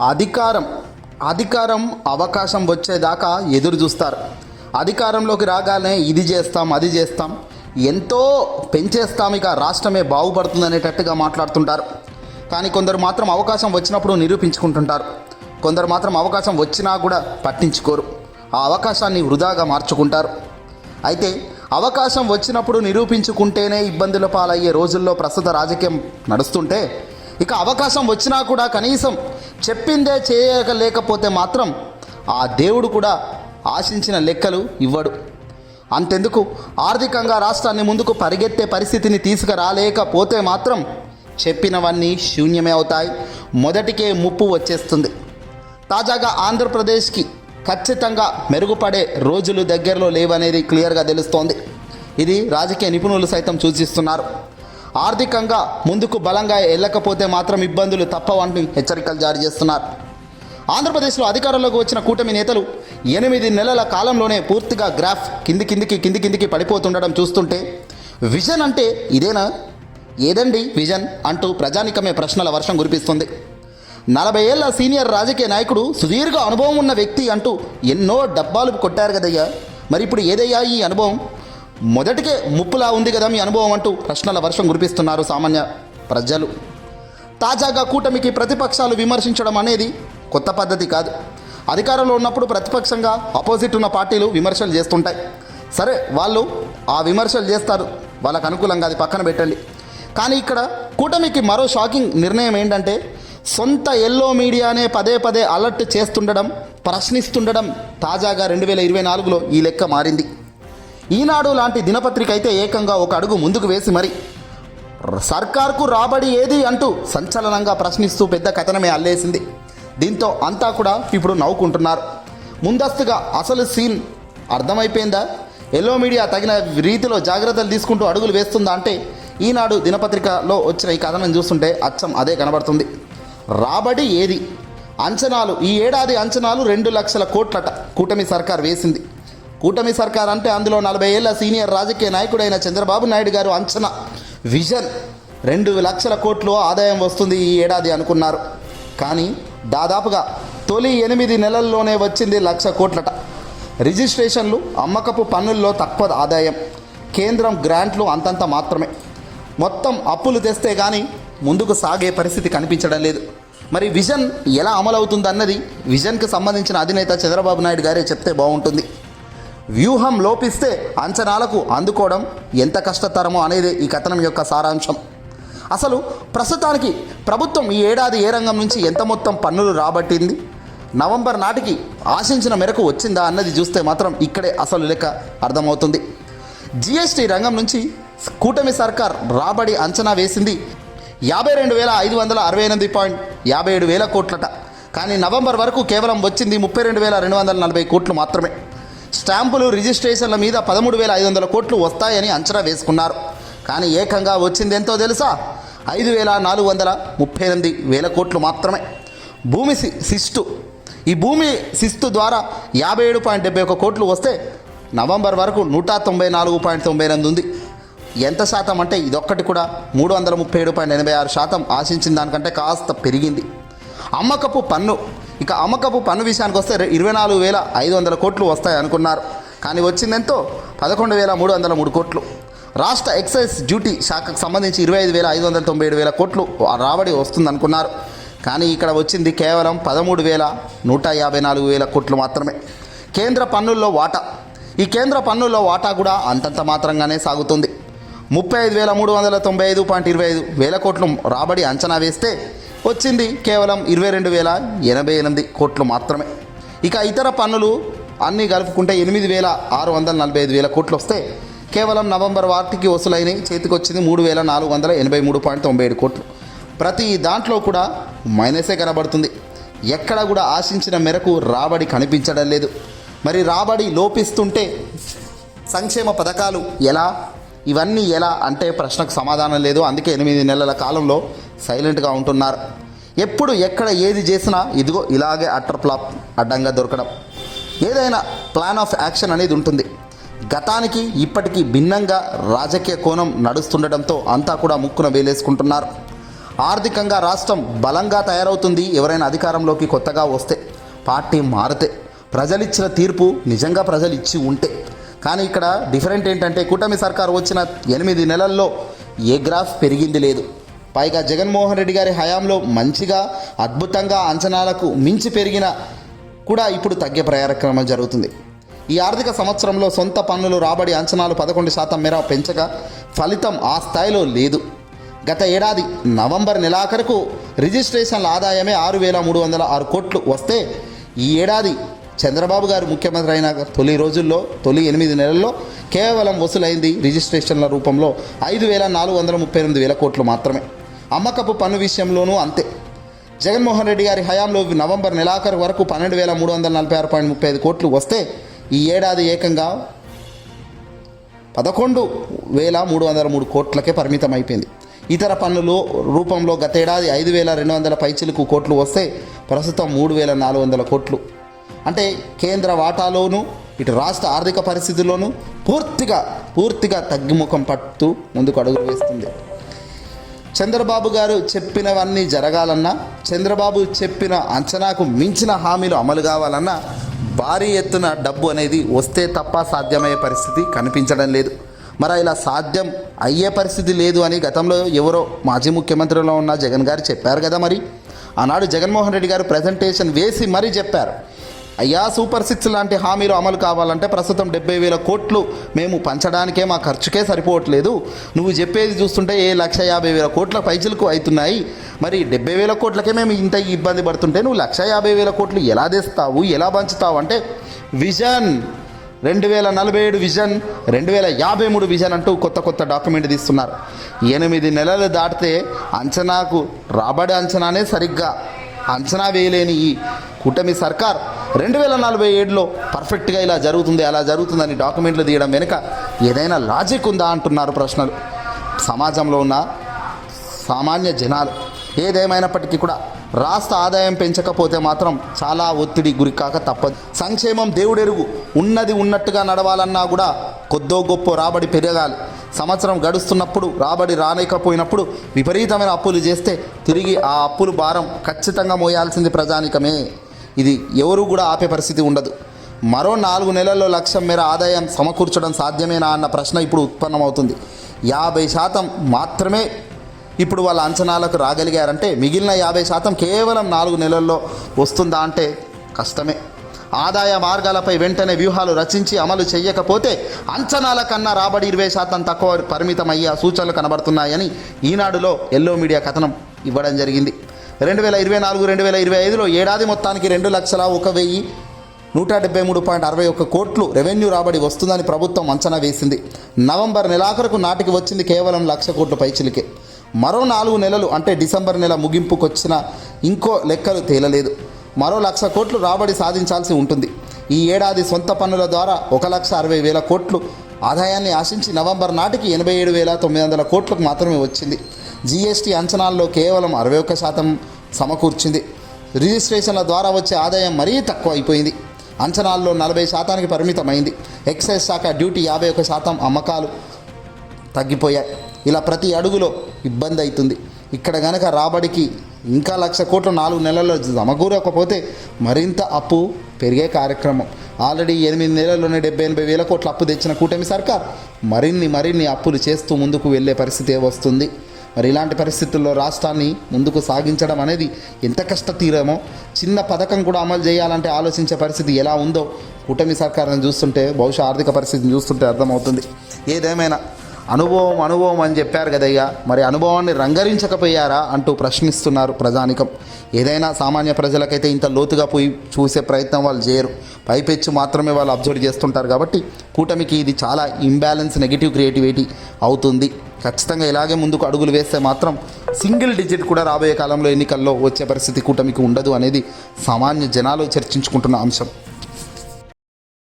అధికారం అధికారం అవకాశం వచ్చేదాకా ఎదురు చూస్తారు. అధికారంలోకి రాగానే ఇది చేస్తాం అది చేస్తాం ఎంతో పెంచేస్తాం ఇక రాష్ట్రమే బాగుపడుతుంది అనేటట్టుగా మాట్లాడుతుంటారు. కానీ కొందరు మాత్రం అవకాశం వచ్చినప్పుడు నిరూపించుకుంటుంటారు. కొందరు మాత్రం అవకాశం వచ్చినా కూడా పట్టించుకోరు. ఆ అవకాశాన్ని వృధాగా మార్చుకుంటారు. అయితే అవకాశం వచ్చినప్పుడు నిరూపించుకుంటేనే ఇబ్బందుల పాలయ్యే రోజుల్లో ప్రస్తుత రాజకీయం నడుస్తుంటే ఇక అవకాశం వచ్చినా కూడా కనీసం చెప్పిందే చేయలేకపోతే మాత్రం ఆ దేవుడు కూడా ఆశించిన లెక్కలు ఇవ్వడు. అంతెందుకు? ఆర్థికంగా రాష్ట్రాన్ని ముందుకు పరిగెత్తే పరిస్థితిని తీసుకురాలేకపోతే మాత్రం చెప్పినవన్నీ శూన్యమే అవుతాయి. మొదటికే ముప్పు వచ్చేస్తుంది. తాజాగా ఆంధ్రప్రదేశ్కి ఖచ్చితంగా మెరుగుపడే రోజులు దగ్గరలో లేవనేది క్లియర్గా తెలుస్తోంది. ఇది రాజకీయ నిపుణులు సైతం సూచిస్తున్నారు. ఆర్థికంగా ముందుకు బలంగా వెళ్ళకపోతే మాత్రం ఇబ్బందులు తప్పవని హెచ్చరికలు జారీ చేస్తున్నారు. ఆంధ్రప్రదేశ్లో అధికారంలోకి వచ్చిన కూటమి నేతలు ఎనిమిది నెలల కాలంలోనే పూర్తిగా గ్రాఫ్ కింది కిందికి కింది కిందికి పడిపోతుండడం చూస్తుంటే విజన్ అంటే ఇదేనా? ఏదండి విజన్ అంటూ ప్రజానికమే ప్రశ్నల వర్షం కురిపిస్తుంది. నలభై ఏళ్ళ సీనియర్ రాజకీయ నాయకుడు సుదీర్ఘ అనుభవం ఉన్న వ్యక్తి అంటూ ఎన్నో డబ్బాలు కొట్టారు కదయ్యా. మరి ఇప్పుడు ఏదయ్యా ఈ అనుభవం? మొదటికే ముప్పులా ఉంది కదా మీ అనుభవం అంటూ ప్రశ్నల వర్షం కురిపిస్తున్నారు సామాన్య ప్రజలు. తాజాగా కూటమికి ప్రతిపక్షాలు విమర్శించడం అనేది కొత్త పద్ధతి కాదు. అధికారంలో ఉన్నప్పుడు ప్రతిపక్షంగా అపోజిట్ ఉన్న పార్టీలు విమర్శలు చేస్తుంటాయి. సరే వాళ్ళు ఆ విమర్శలు చేస్తారు. వాళ్ళకు అనుకూలంగా అది పక్కన పెట్టండి. కానీ ఇక్కడ కూటమికి మరో షాకింగ్ నిర్ణయం ఏంటంటే సొంత ఎల్లో మీడియానే పదే పదే అలర్ట్ చేస్తుండడం ప్రశ్నిస్తుండడం తాజాగా రెండు వేల ఇరవై నాలుగులో ఈ లెక్క మారింది. ఈనాడు లాంటి దినపత్రిక అయితే ఏకంగా ఒక అడుగు ముందుకు వేసి మరి సర్కార్కు రాబడి ఏది అంటూ సంచలనంగా ప్రశ్నిస్తూ పెద్ద కథనమే అల్లేసింది. దీంతో అంతా కూడా ఇప్పుడు నవ్వుకుంటున్నారు. ముందస్తుగా అసలు సీన్ అర్థమైపోయిందా? ఎల్లో మీడియా తగిన రీతిలో జాగ్రత్తలు తీసుకుంటూ అడుగులు వేస్తుందా అంటే ఈనాడు దినపత్రికలో వచ్చిన ఈ కథనం చూస్తుంటే అచ్చం అదే కనబడుతుంది. రాబడి ఏది? అంచనాలు ఈ ఏడాది అంచనాలు రెండు లక్షల కోట్లట కూటమి సర్కార్ వేసింది. కూటమి సర్కార్ అంటే అందులో నలభై ఏళ్ళ సీనియర్ రాజకీయ నాయకుడైన చంద్రబాబు నాయుడు గారు అంచనా విజన్. రెండు లక్షల కోట్లు ఆదాయం వస్తుంది ఈ ఏడాది అనుకున్నారు. కానీ దాదాపుగా తొలి ఎనిమిది నెలల్లోనే వచ్చింది లక్ష కోట్లట. రిజిస్ట్రేషన్లు అమ్మకపు పన్నుల్లో తక్కువ ఆదాయం. కేంద్రం గ్రాంట్లు అంతంత మాత్రమే. మొత్తం అప్పులు తెస్తే కానీ ముందుకు సాగే పరిస్థితి కనిపించడం లేదు. మరి విజన్ ఎలా అమలవుతుందన్నది విజన్కి సంబంధించిన అధినేత చంద్రబాబు నాయుడు గారే చెప్తే బాగుంటుంది వ్యూహం లోపిస్తే అంచనాలకు అందుకోవడం ఎంత కష్టతరమో అనేది ఈ కథనం యొక్క సారాంశం. అసలు ప్రస్తుతానికి ప్రభుత్వం ఈ ఏడాది ఏ రంగం నుంచి ఎంత మొత్తం పన్నులు రాబట్టింది? నవంబర్ నాటికి ఆశించిన మేరకు వచ్చిందా అన్నది చూస్తే మాత్రం ఇక్కడే అసలు లెక్క అర్థమవుతుంది. జిఎస్టీ రంగం నుంచి కూటమి సర్కార్ రాబడి అంచనా వేసింది యాభై రెండు వేల ఐదు వందల అరవై ఎనిమిది పాయింట్ యాభై ఏడు వేల కోట్లట. కానీ నవంబర్ వరకు కేవలం వచ్చింది ముప్పై రెండు వేల రెండు వందల నలభై కోట్లు మాత్రమే. స్టాంపులు రిజిస్ట్రేషన్ల మీద పదమూడు వేల ఐదు వందల కోట్లు వస్తాయని అంచనా వేసుకున్నారు. కానీ ఏకంగా వచ్చింది ఎంతో తెలుసా? ఐదు వేల నాలుగు వందల ముప్పై ఎనిమిది వేల కోట్లు మాత్రమే. భూమి సి- శిస్తు ఈ భూమి శిస్తు ద్వారా యాభై ఏడు పాయింట్ డెబ్బై ఒక కోట్లు వస్తే నవంబర్ వరకు నూట తొంభై నాలుగు పాయింట్ తొంభై ఎనిమిది ఉంది. ఎంత శాతం అంటే ఇదొక్కటి కూడా మూడు వందల ముప్పై ఏడు పాయింట్ ఎనభై ఆరు శాతం ఆశించిన దానికంటే కాస్త పెరిగింది. అమ్మకపు పన్ను ఇక అమ్మకపు పన్ను విషయానికి వస్తే ఇరవై నాలుగు వేల ఐదు వందల కోట్లు వస్తాయి అనుకున్నారు. కానీ వచ్చిందెంతో? పదకొండు వేల మూడు వందల మూడు కోట్లు. రాష్ట్ర ఎక్సైజ్ డ్యూటీ శాఖకు సంబంధించి ఇరవై ఐదు వేల ఐదు వందల తొంభై ఏడు వేల కోట్లు రాబడి వస్తుందనుకున్నారు. కానీ ఇక్కడ వచ్చింది కేవలం పదమూడు వేల నూట యాభై నాలుగు వేల కోట్లు మాత్రమే. కేంద్ర పన్నుల్లో వాటా. ఈ కేంద్ర పన్నుల్లో వాటా కూడా అంతంత మాత్రంగానే సాగుతుంది. ముప్పై ఐదు వేల మూడు వందల తొంభై ఐదు పాయింట్ ఇరవై ఐదు వేల కోట్లు రాబడి అంచనా వేస్తే వచ్చింది కేవలం ఇరవై రెండు వేల ఎనభై ఎనిమిది కోట్లు మాత్రమే. ఇక ఇతర పన్నులు అన్నీ కలుపుకుంటే ఎనిమిది వేల ఆరు వందల నలభై ఐదు వేల కోట్లు వస్తే కేవలం నవంబర్ వాటికి వసూలైన చేతికొచ్చింది మూడు వేల నాలుగు వందల ఎనభై మూడు పాయింట్ తొంభై ఏడు కోట్లు. ప్రతి దాంట్లో కూడా మైనసే కనబడుతుంది. ఎక్కడ కూడా ఆశించిన మేరకు రాబడి కనిపించడం లేదు. మరి రాబడి లోపిస్తుంటే సంక్షేమ పథకాలు ఎలా? ఇవన్నీ ఎలా? అంటే ప్రశ్నకు సమాధానం లేదు. అందుకే ఎనిమిది నెలల కాలంలో సైలెంట్గా ఉంటున్నారు. ఎప్పుడు ఎక్కడ ఏది చేసినా ఇదిగో ఇలాగే అట్టర్ ఫ్లాప్ అడ్డంగా దొరకడం. ఏదైనా ప్లాన్ ఆఫ్ యాక్షన్ అనేది ఉంటుంది. గతానికి ఇప్పటికీ భిన్నంగా రాజకీయ కోణం నడుస్తుండటంతో అంతా కూడా ముక్కున వేలేసుకుంటున్నారు. ఆర్థికంగా రాష్ట్రం బలంగా తయారవుతుంది ఎవరైనా అధికారంలోకి కొత్తగా వస్తే పార్టీ మారితే ప్రజలిచ్చిన తీర్పు నిజంగా ప్రజలు ఇచ్చి ఉంటే. కానీ ఇక్కడ డిఫరెంట్ ఏంటంటే కూటమి సర్కారు వచ్చిన ఎనిమిది నెలల్లో ఏ గ్రాఫ్ పెరిగింది లేదు. పైగా జగన్మోహన్ రెడ్డి గారి హయాంలో మంచిగా అద్భుతంగా అంచనాలకు మించి పెరిగిన కూడా ఇప్పుడు తగ్గే ప్రయారక్రమం జరుగుతుంది. ఈ ఆర్థిక సంవత్సరంలో సొంత పన్నులు రాబడి అంచనాలు పదకొండు శాతం మేర పెంచగా ఫలితం ఆ స్థాయిలో లేదు. గత ఏడాది నవంబర్ నెలాఖరుకు రిజిస్ట్రేషన్ల ఆదాయమే ఆరు వేల మూడు వందల ఆరు కోట్లు వస్తే ఈ ఏడాది చంద్రబాబు గారు ముఖ్యమంత్రి అయిన తొలి రోజుల్లో తొలి ఎనిమిది నెలల్లో కేవలం వసూలైంది రిజిస్ట్రేషన్ల రూపంలో ఐదు వేల నాలుగు వందల ముప్పై ఎనిమిది వేల కోట్లు మాత్రమే. అమ్మకపు పన్ను విషయంలోనూ అంతే. జగన్మోహన్ రెడ్డి గారి హయాంలో నవంబర్ నెలాఖరు వరకు పన్నెండు వేల మూడు వందల నలభై ఆరు పాయింట్ ముప్పై ఐదు కోట్లు వస్తే ఈ ఏడాది ఏకంగా పదకొండు వేల మూడు వందల మూడు కోట్లకే పరిమితం అయిపోయింది ఇతర పన్నులు రూపంలో గతేడాది ఐదు వేల రెండు వందల పైచిలకు కోట్లు వస్తే ప్రస్తుతం మూడు వేల నాలుగు వందల కోట్లు. అంటే కేంద్ర వాటాలోను ఇటు రాష్ట్ర ఆర్థిక పరిస్థితుల్లోనూ పూర్తిగా పూర్తిగా తగ్గిముఖం పట్టుతూ ముందుకు అడుగులు వేస్తుంది. చంద్రబాబు గారు చెప్పినవన్నీ జరగాలన్నా చంద్రబాబు చెప్పిన అంచనాకు మించిన హామీలు అమలు కావాలన్నా భారీ ఎత్తున డబ్బు అనేది వస్తే తప్ప సాధ్యమయ్యే పరిస్థితి కనిపించడం లేదు. మరి ఇలా సాధ్యం అయ్యే పరిస్థితి లేదు అని గతంలో ఎవరో మాజీ ముఖ్యమంత్రిలో ఉన్న జగన్ గారు చెప్పారు కదా మరి. ఆనాడు జగన్మోహన్ రెడ్డి గారు ప్రజెంటేషన్ వేసి మరీ చెప్పారు. అయ్యా సూపర్ సిక్స్ లాంటి హామీలు అమలు కావాలంటే ప్రస్తుతం డెబ్బై వేల కోట్లు మేము పంచడానికే మా ఖర్చుకే సరిపోవట్లేదు. నువ్వు చెప్పేది చూస్తుంటే ఏ లక్ష యాభై వేల కోట్ల పైచలకు అవుతున్నాయి. మరి డెబ్బై వేల కోట్లకే మేము ఇంత ఇబ్బంది పడుతుంటే నువ్వు లక్ష యాభై వేల కోట్లు ఎలా తెస్తావు ఎలా పంచుతావు అంటే విజన్ రెండు వేల నలభై ఏడు విజన్ రెండు వేల యాభై మూడు విజన్ అంటూ కొత్త కొత్త డాక్యుమెంట్ తీస్తున్నారు. ఎనిమిది నెలలు దాటితే అంచనాకు రాబడి అంచనానే సరిగ్గా అంచనా వేయలేని ఈ కూటమి సర్కార్ రెండు వేల నలభై ఏడులో పర్ఫెక్ట్గా ఇలా జరుగుతుంది అలా జరుగుతుందని డాక్యుమెంట్లు తీయడం వెనుక ఏదైనా లాజిక్ ఉందా అంటున్నారు ప్రశ్నలు. సమాజంలో ఉన్న సామాన్య జనాలు ఏదేమైనప్పటికీ కూడా రాష్ట్ర ఆదాయం పెంచకపోతే మాత్రం చాలా ఒత్తిడి గురికాక తప్పదు. సంక్షేమం దేవుడెరుగు. ఉన్నది ఉన్నట్టుగా నడవాలన్నా కూడా కొద్దో గొప్ప రాబడి పెరగాలి. సంవత్సరం గడుస్తున్నప్పుడు రాబడి రాలేకపోయినప్పుడు విపరీతమైన అప్పులు చేస్తే తిరిగి ఆ అప్పులు భారం ఖచ్చితంగా మోయాల్సింది ప్రజానికమే. ఇది ఎవరు కూడా ఆపే పరిస్థితి ఉండదు. మరో నాలుగు నెలల్లో లక్ష్యం మేర ఆదాయం సమకూర్చడం సాధ్యమేనా అన్న ప్రశ్న ఇప్పుడు ఉత్పన్నమవుతుంది. యాభై శాతం మాత్రమే ఇప్పుడు వాళ్ళ అంచనాలకు రాగలిగారంటే మిగిలిన యాభై శాతం కేవలం నాలుగు నెలల్లో వస్తుందా అంటే కష్టమే. ఆదాయ మార్గాలపై వెంటనే వ్యూహాలు రచించి అమలు చేయకపోతే అంచనాల కన్నా రాబడి ఇరవై శాతం తక్కువ పరిమితమయ్యే సూచనలు కనబడుతున్నాయని ఈనాడులో ఎల్లో మీడియా కథనం ఇవ్వడం జరిగింది. రెండు వేల ఇరవై నాలుగు రెండు వేల ఇరవై ఐదులో ఏడాది మొత్తానికి రెండు లక్షల ఒక వెయ్యి నూట డెబ్బై మూడు పాయింట్ అరవై ఒక్క కోట్లు రెవెన్యూ రాబడి వస్తుందని ప్రభుత్వం అంచనా వేసింది. నవంబర్ నెలాఖరుకు నాటికి వచ్చింది కేవలం లక్ష కోట్ల పైచిలికే. మరో నాలుగు నెలలు అంటే డిసెంబర్ నెల ముగింపుకొచ్చిన ఇంకో లెక్కలు తేలలేదు. మరో లక్ష కోట్లు రాబడి సాధించాల్సి ఉంటుంది. ఈ ఏడాది సొంత పన్నుల ద్వారా ఒక లక్ష అరవై వేల కోట్లు ఆదాయాన్ని ఆశించి నవంబర్ నాటికి ఎనభై ఏడు వేల తొమ్మిది వందల కోట్లకు మాత్రమే వచ్చింది. జీఎస్టీ అంచనాల్లో కేవలం అరవై ఒక్క శాతం సమకూర్చింది. రిజిస్ట్రేషన్ల ద్వారా వచ్చే ఆదాయం మరీ తక్కువ అయిపోయింది అంచనాల్లో నలభై శాతానికి పరిమితమైంది. ఎక్సైజ్ శాఖ డ్యూటీ యాభై ఒక్క శాతం అమ్మకాలు తగ్గిపోయాయి. ఇలా ప్రతి అడుగులో ఇబ్బంది అవుతుంది. ఇక్కడ గనక రాబడికి ఇంకా లక్ష కోట్లు నాలుగు నెలల్లో సమకూరకపోతే మరింత అప్పు పెరిగే కార్యక్రమం. ఆల్రెడీ ఎనిమిది నెలల్లోనే డెబ్బై ఎనభై వేల కోట్ల అప్పు తెచ్చిన కూటమి సర్కార్ మరిన్ని మరిన్ని అప్పులు చేస్తూ ముందుకు వెళ్ళే పరిస్థితి వస్తుంది. మరి ఇలాంటి పరిస్థితుల్లో రాష్ట్రాన్ని ముందుకు సాగించడం అనేది ఎంత కష్టతీరమో? చిన్న పథకం కూడా అమలు చేయాలంటే ఆలోచించే పరిస్థితి ఎలా ఉందో కూటమి సర్కారుని చూస్తుంటే బహుశా ఆర్థిక పరిస్థితిని చూస్తుంటే అర్థమవుతుంది. ఏదేమైనా అనుభవం అనుభవం అని చెప్పారు కదయ్యా. మరి అనుభవాన్ని రంగరించకపోయారా అంటూ ప్రశ్నిస్తున్నారు ప్రజానికం. ఏదైనా సామాన్య ప్రజలకైతే ఇంత లోతుగా పోయి చూసే ప్రయత్నం వాళ్ళు చేయరు. పైపెచ్చు మాత్రమే వాళ్ళు అబ్జర్వ్ చేస్తుంటారు కాబట్టి కూటమికి ఇది చాలా ఇంబ్యాలెన్స్ నెగిటివ్ క్రియేటివిటీ అవుతుంది. ఖచ్చితంగా ఇలాగే ముందుకు అడుగులు వేస్తే మాత్రం సింగిల్ డిజిట్ కూడా రాబోయే కాలంలో ఎన్నికల్లో వచ్చే పరిస్థితి కూటమికి ఉండదు అనేది సామాన్య జనాలు చర్చించుకుంటున్న అంశం.